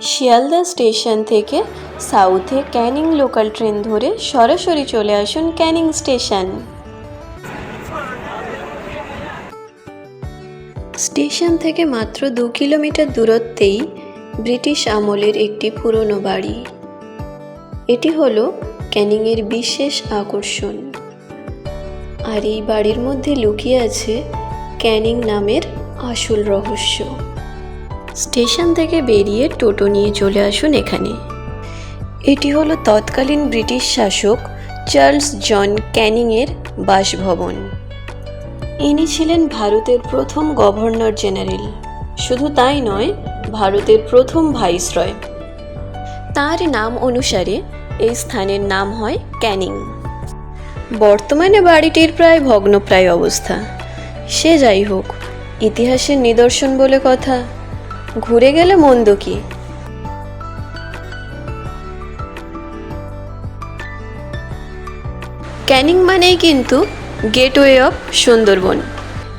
Sealdah station থেকে সাউথে Canning local train ধরে সরাসরি চলে আসুন ক্যানিং স্টেশন। স্টেশন থেকে মাত্র দু কিলোমিটার দূরত্বেই ব্রিটিশ আমলের একটি পুরনো বাড়ি। এটি হলো ক্যানিংয়ের বিশেষ আকর্ষণ। আর এই বাড়ির মধ্যে লুকিয়ে আছে ক্যানিং নামের আসল রহস্য। স্টেশন থেকে বেরিয়ে টোটো নিয়ে চলে আসুন এখানে। এটি হলো তৎকালীন ব্রিটিশ শাসক চার্লস জন ক্যানিংয়ের বাসভবন। ইনি ছিলেন ভারতের প্রথম গভর্নর জেনারেল। শুধু তাই নয়, ভারতের প্রথম ভাইসরয়। তার নাম অনুসারে এই স্থানের নাম হয় ক্যানিং। বর্তমানে বাড়িটির প্রায় ভগ্নপ্রায় অবস্থা। সে যাই হোক, ইতিহাসের নিদর্শন বলে কথা। ঘুরে গেলে মন্দ কি? ক্যানিং মানেই কিন্তু গেটওয়ে অফ সুন্দরবন।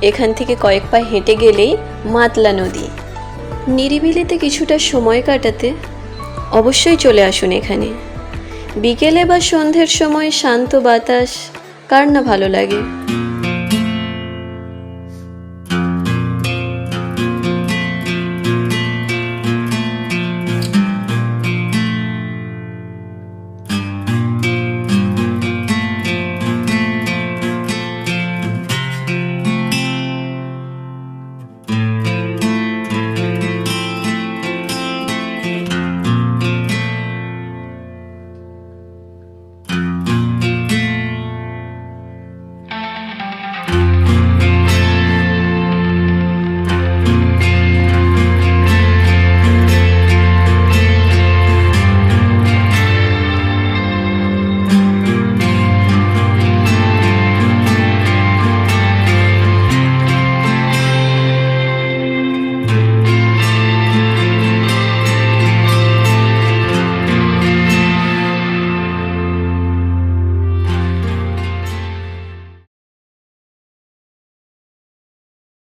এখান থেকে কয়েক পা হেঁটে গেলেই মাতলা নদী। নিরিবিলিতে কিছুটা সময় কাটাতে অবশ্যই চলে আসুন এখানে। বিকেলে বা সন্ধ্যের সময় শান্ত বাতাস, কার না ভালো লাগে?